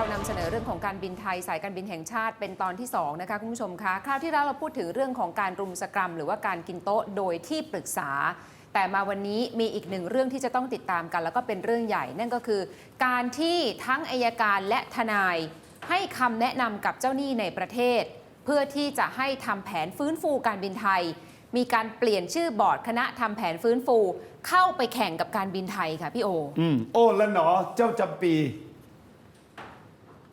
เรานำเสนอเรื่องของการบินไทยสายการบินแห่งชาติเป็นตอนที่ 2 นะคะคุณผู้ชมคะคราวที่แล้วเราพูดถึงเรื่องของการรุมสกรรม หรือว่าการกินโต๊ะโดยที่ปรึกษา แต่มาวันนี้มีอีกหนึ่งเรื่องที่จะต้องติดตามกัน แล้วก็เป็นเรื่องใหญ่ นั่นก็คือ การที่ทั้งอายการและทนาย ให้คำแนะนำกับเจ้าหนี้ในประเทศ เพื่อที่จะให้ทำแผนฟื้นฟูการบินไทย มีการเปลี่ยนชื่อบอร์ดคณะทำแผนฟื้นฟู เข้าไปแข่งกับการบินไทยค่ะพี่โออืมโอ้ละหนอเจ้าจำปี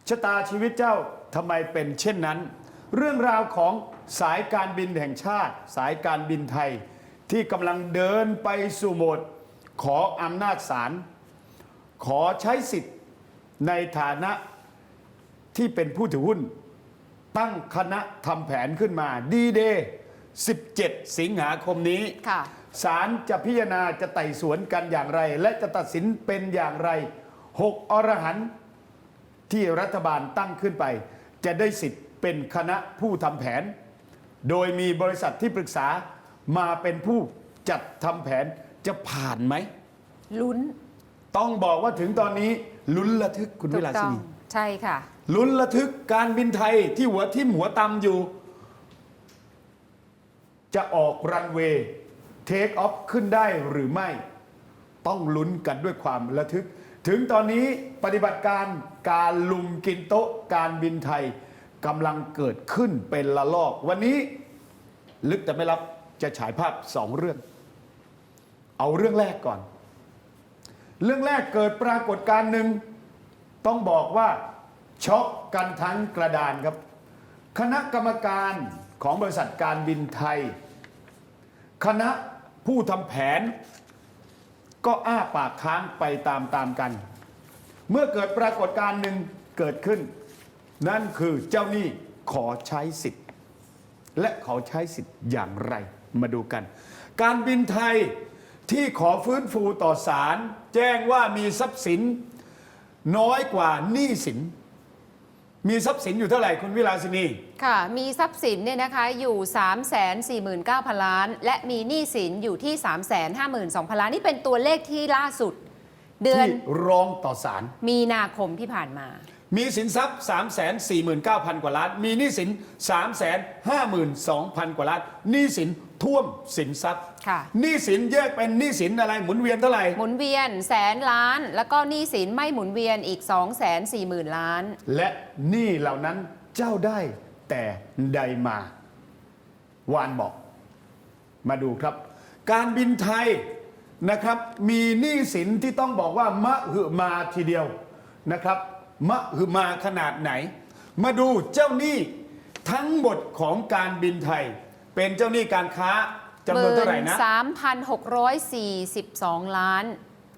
ชะตาชีวิตเจ้าทำไมเป็นเช่นนั้น เรื่องราวของสายการบินแห่งชาติ สายการบินไทย ที่กำลังเดินไปสู่โหมด ขออำนาจศาลขอใช้สิทธิ์ในฐานะที่เป็นผู้ถือหุ้น ตั้งคณะทำแผนขึ้นมาดีเดย์17 สิงหาคมนี้ค่ะศาลจะพิจารณาจะไต่สวนกันอย่างไร และจะตัดสินเป็นอย่างไรหกอรหันต์ ที่รัฐบาลตั้งขึ้นไป จะได้สิทธิ์เป็นคณะผู้ทำแผน โดยมีบริษัทที่ปรึกษามาเป็นผู้จัดทำแผนจะผ่านไหม ลุ้นต้องบอกว่าถึงตอนนี้ลุ้นระทึกคุณถูวิกลาต้สิองนีใช่ค่ะ ลุ้นระทึกการบินไทยที่หัวทิ่มหัวตำอยู่ จะออกรันเวย์เทคออฟขึ้นได้หรือไม่ ต้องลุ้นกันด้วยความระทึก ถึงตอนนี้ปฏิบัติการการลุมกินโต๊ะการบินไทยกำลังเกิดขึ้นเป็นละลอก วันนี้ลึกแต่ไม่รับจะฉายภาพสองเรื่อง เอาเรื่องแรกก่อน เรื่องแรกเกิดปรากฏการณ์หนึ่งต้องบอกว่าช็อกกันทั้งกระดานครับ คณะกรรมการของบริษัทการบินไทย คณะผู้ทำแผน ก็อ้าปากค้างไปตามๆกัน เมื่อเกิดปรากฏการณ์หนึ่งเกิดขึ้น นั่นคือเจ้าหนี้ขอใช้สิทธิ์ และขอใช้สิทธิ์อย่างไรมาดูกัน การบินไทยที่ขอฟื้นฟูต่อศาลแจ้งว่ามีทรัพย์สิน น้อยกว่าหนี้สิน มีทรัพย์สินอยู่เท่าไหร่คุณวิลาสินี ค่ะ มีทรัพย์สินเนี่ยนะคะอยู่ 3 4 9 0 0 0 ล้าน และมีหนี้สินอยู่ที่ 3 5 2 0 0 0 ล้าน นี่เป็นตัวเลขที่ล่าสุด เดือนที่ร้องต่อศาลมีนาคมที่ผ่านมา มีสินทรัพย์ 3 4 9 0 0 0 กว่าล้าน มีหนี้สิน 3 5 2 0 0 0 กว่าล้านหนี้สิน ท่วมสินทรัพย์ค่ะหนี้สินแยกเป็นหนี้สินอะไรหมุนเวียนเท่าไหร่หมุนเวียนแสนล้าน แล้วก็หนี้สินไม่หมุนเวียนอีก 2 4 0 0 0 0 ล้าน และหนี้เหล่านั้นเจ้าได้แต่ใดมา วานบอก มาดูครับ การบินไทยนะครับ มีหนี้สินที่ต้องบอกว่ามะหึมาทีเดียวนะครับมะหึมาขนาดไหน มาดูเจ้าหนี้ทั้งหมดของการบินไทย เป็นเจ้าหนี้การค้าจำนวนเท่าไหร่นะ13,642ล้าน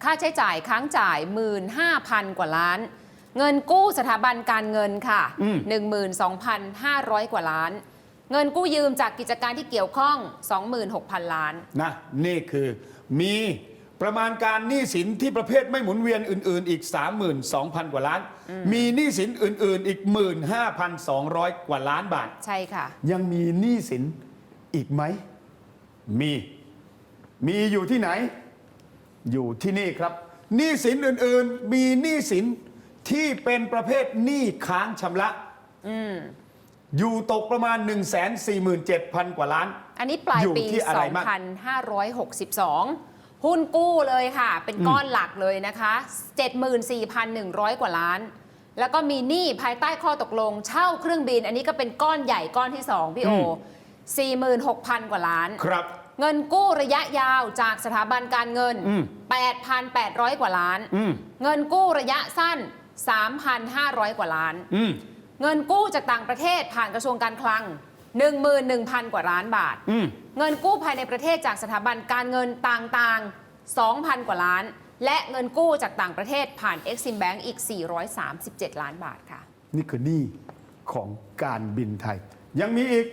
ค่าใช้จ่ายค้างจ่าย15,000กว่าล้าน เงินกู้สถาบันการเงินค่ะอืม12,500กว่าล้าน เงินกู้ยืมจากกิจการที่เกี่ยวข้อง 26,000 ล้านนะนี่คือมีประมาณการหนี้สินที่ประเภทไม่หมุนเวียนอื่น ๆ อีก 32,000 กว่าล้าน มีหนี้สินอื่น ๆ อีก 15,200 กว่าล้านบาท ใช่ค่ะ ยังมีหนี้สิน อีกไหม มี มีอยู่ที่ไหน อยู่ที่นี่ครับหนี้สินอื่นๆ มีหนี้สินที่เป็นประเภทหนี้ค้างชำระอยู่ตกประมาณ 147,000 กว่าล้าน อันนี้ปลายอยู่ปีที่อะไรบ้าง2562 หุ้นกู้เลยค่ะ เป็นก้อนหลักเลยนะคะ 74,100 กว่าล้าน แล้วก็มีหนี้ภายใต้ข้อตกลง เช่าเครื่องบิน อันนี้ก็เป็นก้อนใหญ่ก้อนที่ 2 พี่โอ 46,000 กว่าล้าน ครับ เงินกู้ระยะยาวจากสถาบันการเงิน อืม 8,800 กว่าล้าน อืมเงินกู้ระยะสั้น 3,500 กว่าล้าน อืมเงินกู้จากต่างประเทศผ่านกระทรวงการคลัง 11,000 กว่าล้านบาท อืมเงินกู้ภายในประเทศจากสถาบันการเงินต่างๆ 2,000 กว่าล้าน และเงินกู้จากต่างประเทศผ่าน Exim Bank อีก 437 ล้านบาทค่ะ นี่คือหนี้ของการบินไทย ยังมีอีก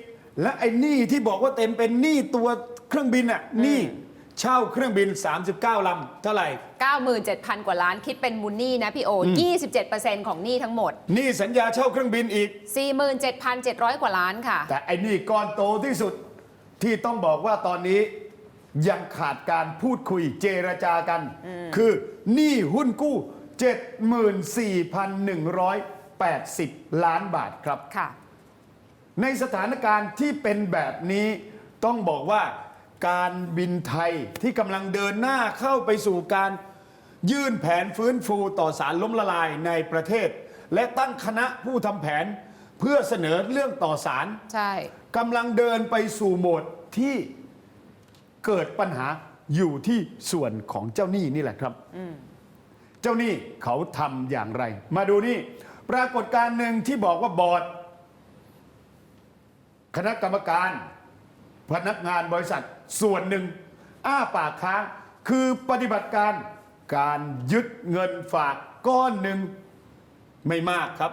และไอ้หนี้ที่บอกว่าเต็มเป็นหนี้ตัวเครื่องบินอะหนี้เช่าเครื่องบิน 39 ลำเท่าไหร่ 97,000 กว่าล้านคิดเป็นมูลหนี้นะพี่โอ 27%ของหนี้ทั้งหมดหนี้สัญญาเช่าเครื่องบินอีก 47,700 กว่าล้านค่ะ แต่ไอ้หนี้ก้อนโตที่สุดที่ต้องบอกว่าตอนนี้ยังขาดการพูดคุยเจรจากัน คือหนี้หุ้นกู้ 74,100 80 ล้านบาทครับค่ะ ในสถานการณ์ที่เป็นแบบนี้ต้องบอกว่าการบินไทยที่กำลังเดินหน้าเข้าไปสู่การยื่นแผนฟื้นฟูต่อสารล้มละลายในประเทศ และตั้งคณะผู้ทำแผนเพื่อเสนอเรื่องต่อสารใช่กำลังเดินไปสู่โหมดที่เกิดปัญหาอยู่ที่ส่วนของเจ้าหนี้นี่แหละครับ เจ้าหนี้เขาทำอย่างไร มาดูนี่ ปรากฏการณ์หนึ่งที่บอกว่าบอร์ด คณะกรรมการ พนักงานบริษัทส่วนหนึ่ง อ้าปากค้างคือปฏิบัติการการยึดเงินฝากก้อนหนึ่งไม่มากครับ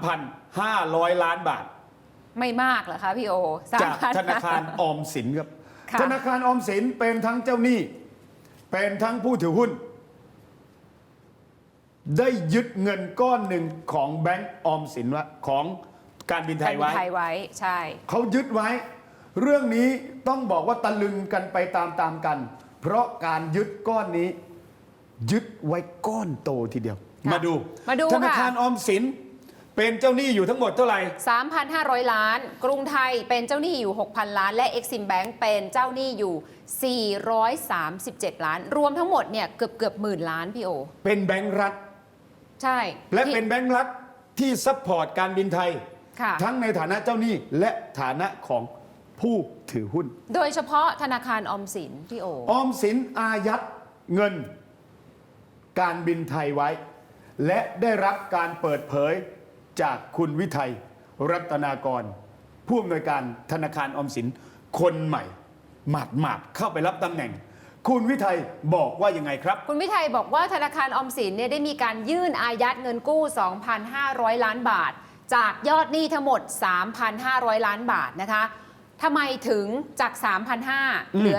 3,500 ล้านบาท ไม่มากเหรอคะพี่โอสมจากพันธนาคารออมสินครับ ค่ะ ธนาคารออมสินเป็นทั้งเจ้าหนี้ เป็นทั้งผู้ถือหุ้น ได้ยึดเงินก้อนหนึ่งของแบงก์ออมสินวะของ การบินไทไทยยไว้ ไทยไว้ใช่ เขายึดไว้ เรื่องนี้ต้องบอกว่าตะลึงกันไปตามๆกัน เพราะการยึดก้อนนี้ ยึดไว้ก้อนโตทีเดียว ค่ะมาดูมาดูธนาค่ะ คารออมสิน เป็นเจ้าหนี้อยู่ทั้งหมดเท่าไหร่ 3,500 ล้าน กรุงไทยเป็นเจ้าหนี้อยู่ 6,000 ล้าน และ Exim Bank เป็นเจ้าหนี้อยู่ 437 ล้าน รวมทั้งหมดเนี่ยเกือบเกือบหมื่นล้านพี่โอ เป็นแบงก์รัฐ ใช่และที่เป็นแบงก์รัฐที่ซัพพอร์ตการบินไทยค่ะ ทั้งในฐานะเจ้าหนี้และฐานะของผู้ถือหุ้น โดยเฉพาะธนาคารออมสินพี่โอออมสินอายัดเงิน การบินไทยไว้ และได้รับการเปิดเผยจากคุณวิทัยรัตนากร ผู้อำนวยการธนาคารออมสินคนใหม่ หมาดหมาดๆเข้าไปรับตำแหน่ง คุณวิทัยบอกว่ายังไงครับ คุณวิทัยบอกว่าธนาคารออมสินเนี่ยได้มีการยื่นอายัดเงินกู้ 2,500 ล้านบาท จากยอดหนี้ทั้งหมด 3,500 ล้านบาทนะคะทำไมถึงจาก 3,500 เหลือ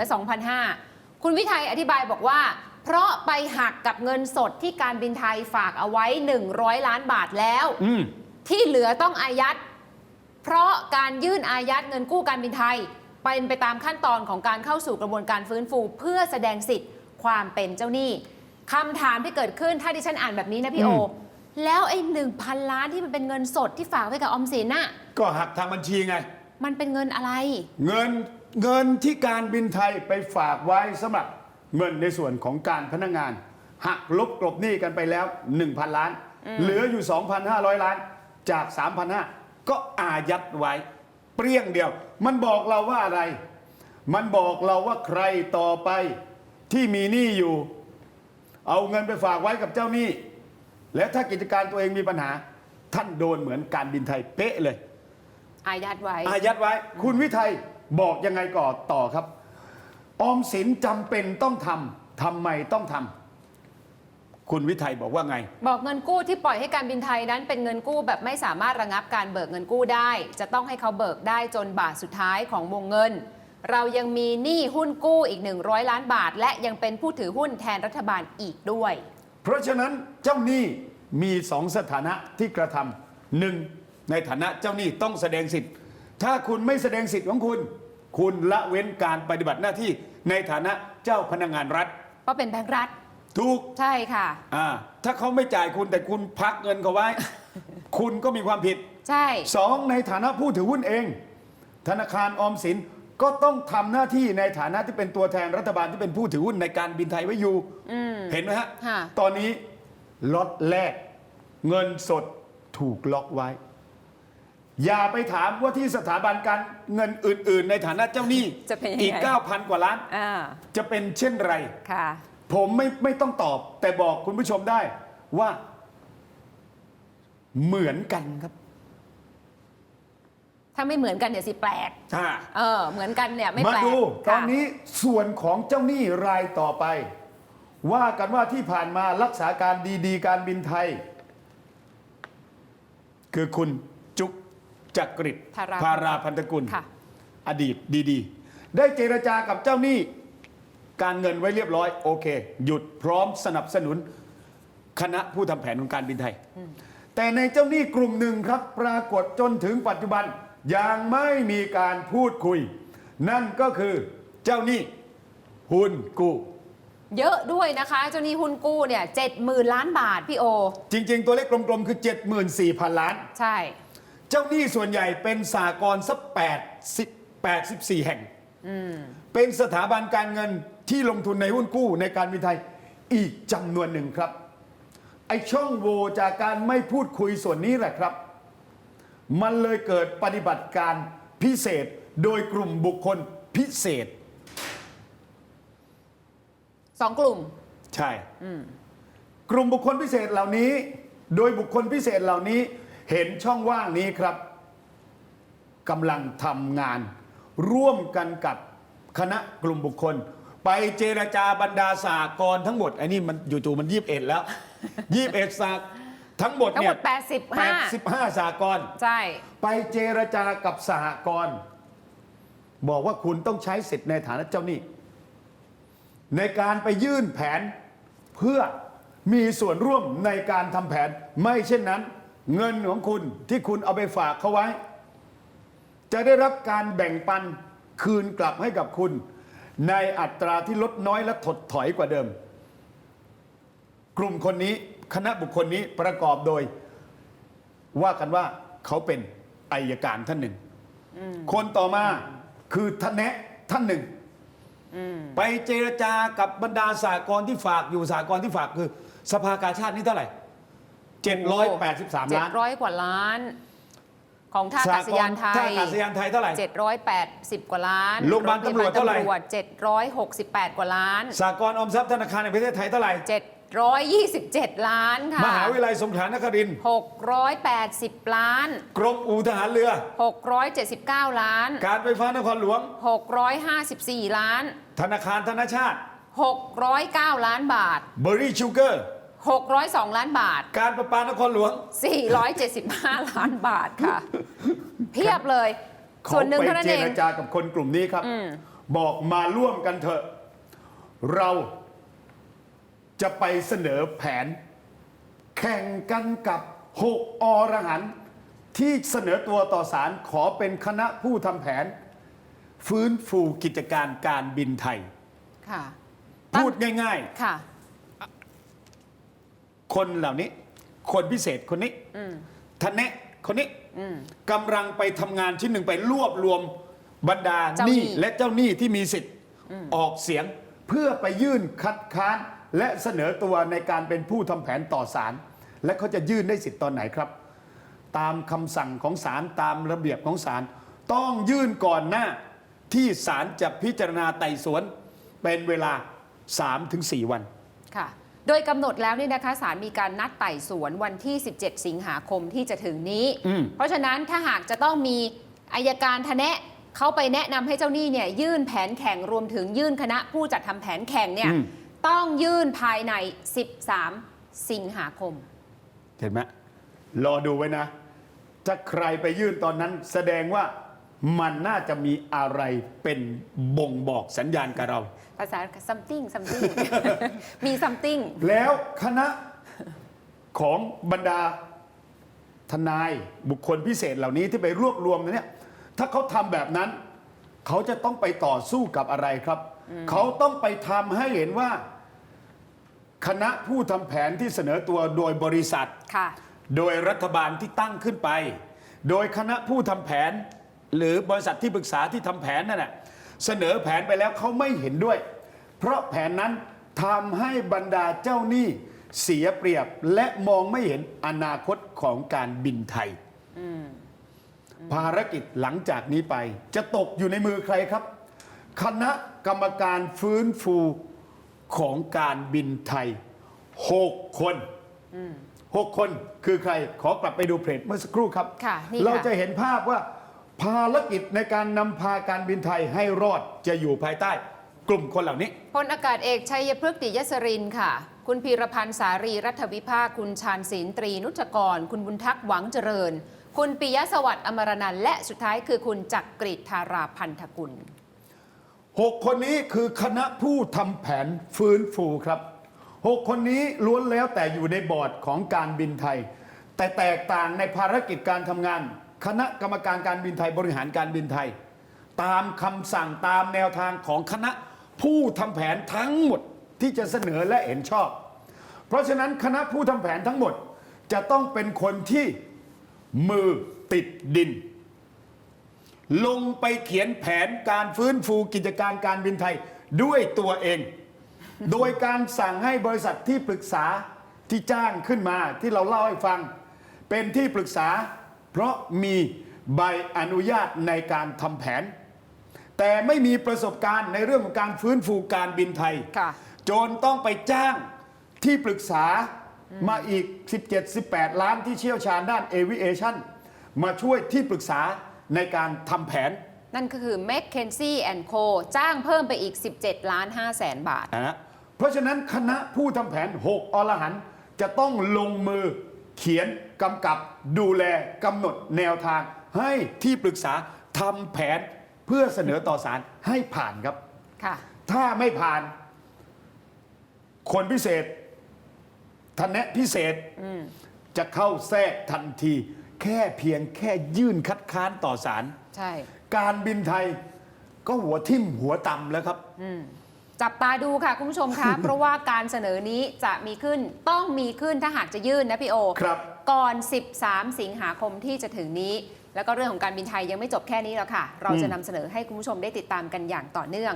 2,500 คุณวิทัยอธิบายบอกว่า เพราะไปหักกับเงินสดที่การบินไทยฝากเอาไว้ 100 ล้านบาทแล้วอืมที่เหลือต้องอายัด เพราะการยื่นอายัดเงินกู้การบินไทย เป็นไปตามขั้นตอนของการเข้าสู่กระบวนการฟื้นฟู เพื่อแสดงสิทธิ์ความเป็นเจ้าหนี้คำถามที่เกิดขึ้นถ้าดิฉันอ่านแบบนี้นะพี่โออืม แล้วไอ้หนึ่งพันล้านที่มันเป็นเงินสดที่ฝากไว้กับออมสินน่ะก็หักทางบัญชีไง มันเป็นเงินอะไร เงินเงินที่การบินไทยไปฝากไว้สำหรับเงินในส่วนของการพนักงาน หักลบกลบหนี้กันไปแล้ว 1,000 ล้าน เหลืออยู่ 2,500 ล้านจาก 3,500 ก็อายัดไว้ เปรี้ยงเดียว มันบอกเราว่าอะไร มันบอกเราว่าใครต่อไปที่มีหนี้อยู่ เอาเงินไปฝากไว้กับเจ้าหนี้ แล้วถ้ากิจการตัวเองมีปัญหา ท่านโดนเหมือนการบินไทยเป๊ะเลย อายัดไว้ อายัดไว้ คุณวิทัยบอกยังไงก่อนต่อครับ ออมสินจำเป็นต้องทำทำไมต้องทำคุณวิทัยบอกว่าไง บอกเงินกู้ที่ปล่อยให้การบินไทยนั้นเป็นเงินกู้แบบไม่สามารถระงับการเบิกเงินกู้ได้ จะต้องให้เขาเบิกได้จนบาทสุดท้ายของวงเงิน เรายังมีหนี้หุ้นกู้อีก 100 ล้านบาท และยังเป็นผู้ถือหุ้นแทนรัฐบาลอีกด้วย เพราะฉะนั้นเจ้าหนี้มีสองสถานะที่กระทำหนึ่งในฐานะเจ้าหนี้ต้องแสดงสิทธิ์ ถ้าคุณไม่แสดงสิทธิ์ของคุณ คุณละเว้นการปฏิบัติหน้าที่ในฐานะเจ้าพนักงานรัฐเพราะเป็นแบงก์รัฐ ถูกใช่ค่ะ อ่าถ้าเขาไม่จ่ายคุณแต่คุณพักเงินเขาไว้ คุณก็มีความผิดใช่ สองในฐานะผู้ถือหุ้นเอง ธนาคารออมสิน ก็ต้องทำหน้าที่ในฐานะที่เป็นตัวแทนรัฐบาลที่เป็นผู้ถือหุ้นในการบินไทยไว้อยู่เห็นไหมฮะ ค่ะ ตอนนี้ล็อตแรกเงินสดถูกล็อกไว้ อย่าไปถามว่าที่สถาบันการเงินอื่น ๆ ในฐานะเจ้าหนี้จะเป็นยังไง อีก 9,000 กว่าล้าน อ่า จะเป็นเช่นไร ค่ะ ผมไม่ไม่ต้องตอบ แต่บอกคุณผู้ชมได้ว่าเหมือนกันครับ ถ้าไม่เหมือนกันเดี๋ยวสิแปลกอ่าเออเหมือนกันเนี่ยไม่มาแปลกดูตค่ะอนนี้ส่วนของเจ้าหนี้รายต่อไป ว่ากันว่าที่ผ่านมารักษาการดีๆ การบินไทย คือคุณจุกจักริดธาราภาราพันธกุล ค่ะ อดีตดีๆ ได้เจรจากับเจ้าหนี้ การเงินไว้เรียบร้อย โอเค หยุดพร้อมสนับสนุน คณะผู้ทำแผนของการบินไทย แต่ในเจ้าหนี้กลุ่มหนึ่งครับ ปรากฏจนถึงปัจจุบัน ยังไม่มีการพูดคุย นั่นก็คือเจ้าหนี้หุ้นกู้เยอะด้วยนะคะ เจ้าหนี้หุ้นกู้เนี่ยเจ็ดหมื่นล้านบาทพี่โอ จริง ๆ ตัวเลขกลมๆ คือ 74,000 ล้าน ใช่ เจ้าหนี้ส่วนใหญ่เป็นสากลสัก80 84 แห่ง เป็นสถาบันการเงินที่ลงทุนในหุ้นกู้ในการบินไทยอีกจำนวนหนึ่งครับ ไอช่องโหว่จากการไม่พูดคุยส่วนนี้แหละครับ มันเลยเกิดปฏิบัติการพิเศษโดยกลุ่มบุคคลพิเศษ สองกลุ่ม ใช่กลุ่มบุคคลพิเศษเหล่านี้ โดยบุคคลพิเศษเหล่านี้เห็นช่องว่างนี้ครับกำลังทำงาน ร่วมกันกับคณะกลุ่มบุคคล ไปเจรจาบรรดาสากลทั้งหมดไอ้นี่มันอยู่ๆมันยีบเอ็ดแล้วยีบเอ็ดสาก ทั้งหมดทั้งเนี่หมยด 85 85สากลใช่ ไปเจรจากับสหกรณ์บอกว่าคุณต้องใช้สิทธิ์ในฐานะเจ้าหนี้ ในการไปยื่นแผนเพื่อมีส่วนร่วมในการทำแผน ไม่เช่นนั้น เงินของคุณที่คุณเอาไปฝากเขาไว้ จะได้รับการแบ่งปันคืนกลับให้กับคุณ ในอัตราที่ลดน้อยและถดถอยกว่าเดิม กลุ่มคนนี้ คณะบุคคลนี้ประกอบโดย ว่ากันว่าเขาเป็นอายการท่านหนึ่ง คนต่อมาคือทนแนะท่านหนึ่ง ไปเจรจากับบรรดาสากลที่ฝากอยู่สากลที่ฝากคือ สภากาชาตินี่เท่าไหร่ 783 ล้าน 700 กว่าล้าน ของท่าอากาศยานไทท่ายอากาศยานไทยเท่าไหร่ 780 กว่าล้านโรงพยาบาลตำรวจเท่าไหร่โงพยบลตำรวจ768 กว่าล้าน สากลออมทรัพย์ธนาคารแห่งประเทศไทยเท่าไหร่ 727 ล้านค่ะ มหาวิทยาลัยสงขลานครินทร์680 ล้าน กรมอู่ทหารเรือ 679 ล้าน การไฟฟ้านครหลวง 654 ล้าน ธนาคารธนชาติ 609 ล้านบาท เบอร์รี่ชูเกอร์ 602 ล้านบาท การประปานครหลวง 475 ล้านบาทค่ะ เพียบเลยเขาส่วนหนึ่งไปเท่านั้นเจเองรจากับคนกลุ่มนี้ครับ บอกมาร่วมกันเถอะ เรา จะไปเสนอแผน แข่งกันกับหกอรหันต์ที่เสนอตัวต่อศาลขอเป็นคณะผู้ทำแผน ฟื้นฟูกิจการการบินไทย ค่ะ พูดง่ายค่ะๆคนเหล่านี้ คนพิเศษคนนี้ทนเนะคนนี้กำลังไปทำงานชิ้นหนึ่งไปรวบรวมบรรดาเจ้าหหนี้ นี้และเจ้าหนี้ที่มีสิทธิ์ออกเสียงเพื่อไปยื่นคัดค้าน และเสนอตัวในการเป็นผู้ทำแผนต่อศาลและเขาจะยื่นได้สิทธิ์ตอนไหนครับ ตามคำสั่งของศาลตามระเบียบของศาลต้องยื่นก่อนหน้าที่ศาลจะพิจารณาไต่สวน เป็นเวลา 3-4 วันค่ะโดยกำหนดแล้วเนี่ยนะคะศาลมีการนัดไต่สวนวันที่ 17 สิงหาคมที่จะถึงนี้อืมเพราะฉะนั้นถ้าหากจะต้องมีอายการทะแนะเขาไปแนะนำให้เจ้าหนี้เนี่ยยื่นแผนแข่งรวมถึงยื่นคณะผู้จัดทำแผนแข่งเนี่ยอืม ต้องยื่นภายใน 13 สิงหาคม เห็นไหมรอดูไว้นะ ถ้าใครไปยื่นตอนนั้นแสดงว่ามันน่าจะมีอะไรเป็นบ่งบอกสัญญาณกับเรา ภาษา something something มี something แล้วคณะของบรรดาทนายบุคคลพิเศษเหล่านี้ที่ไปรวบรวมเนี่ยถ้าเขาทำแบบนั้น เขาจะต้องไปต่อสู้กับอะไรครับ เขาต้องไปทำให้เห็นว่า คณะผู้ทำแผนที่เสนอตัวโดยบริษัท ค่ะ โดยรัฐบาลที่ตั้งขึ้นไป โดยคณะผู้ทำแผน หรือบริษัทที่ปรึกษาที่ทำแผนนั่นแหละเสนอแผนไปแล้วเขาไม่เห็นด้วย เพราะแผนนั้นทำให้บรรดาเจ้าหนี้เสียเปรียบและมองไม่เห็นอนาคตของการบินไทย ภารกิจหลังจากนี้ไป จะตกอยู่ในมือใครครับ คณะ กรรมการฟื้นฟูของการบินไทยหกคนหกคนคือใครขอกลับไปดูเพจเมื่อสักครู่ครับ ค่ะนี่ค่ะเราจะเห็นภาพว่าภารกิจในการนำพาการบินไทยให้รอดจะอยู่ภายใต้ กลุ่มคนเหล่านี้ พลอากาศเอกชัยพฤกษ์ติยสรินทร์ค่ะ คุณพีรพันธ์สารีรัฐวิภาค คุณชาญศิลป์ตรีนุชกร คุณบุญทักษ์หวังเจริญ คุณปิยสวัสดิ์อมรนันท์และสุดท้ายคือคุณจักกริดธาราพันธกุล หกคนนี้คือคณะผู้ทำแผนฟื้นฟูครับหกคนนี้ล้วนแล้วแต่อยู่ในบอร์ดของการบินไทย แต่แตกต่างในภารกิจการทำงาน คณะกรรมการการบินไทยบริหารการบินไทย ตามคำสั่งตามแนวทางของคณะผู้ทำแผนทั้งหมดที่จะเสนอและเห็นชอบ เพราะฉะนั้นคณะผู้ทำแผนทั้งหมดจะต้องเป็นคนที่มือติดดิน ลงไปเขียนแผนการฟื้นฟูกิจการการบินไทยด้วยตัวเอง โดยการสั่งให้บริษัทที่ปรึกษาที่จ้างขึ้นมาที่เราเล่าให้ฟัง เป็นที่ปรึกษา เพราะมีใบอนุญาตในการทำแผน แต่ไม่มีประสบการณ์ในเรื่องของการฟื้นฟูการบินไทยค่ะจนต้องไปจ้างที่ปรึกษามาอีก 17-18 ล้านที่เชี่ยวชาญด้านเอวิเอชันมาช่วยที่ปรึกษา ในการทำแผนนั่นก็คือ m c k เคนซี่แอนด์โคจ้างเพิ่มไปอีก 17 ล้าน5แสนบาท นะฮะเพราะฉะนั้นคณะผู้ทำแผน 6 อรหันต์จะต้องลงมือเขียนกำกับดูแลกำหนดแนวทาง ให้ที่ปรึกษาทำแผนเพื่อเสนอต่อศาลให้ผ่านครับ ค่ะ ถ้าไม่ผ่าน คนพิเศษทนแนะพิเศษจะเข้าแทรกทันที แค่เพียงแค่ยื่นคัดค้านต่อศาลใช่ การบินไทยก็หัวทิ่มหัวต่ำแล้วครับ จับตาดูค่ะคุณผู้ชมคะ เพราะว่าการเสนอนี้จะมีขึ้นต้องมีขึ้นถ้าหากจะยื่นนะพี่โอ ครับ ก่อน 13 สิงหาคมที่จะถึงนี้ แล้วก็เรื่องของการบินไทยยังไม่จบแค่นี้แล้วค่ะ เราจะนำเสนอให้คุณผู้ชมได้ติดตามกันอย่างต่อเนื่อง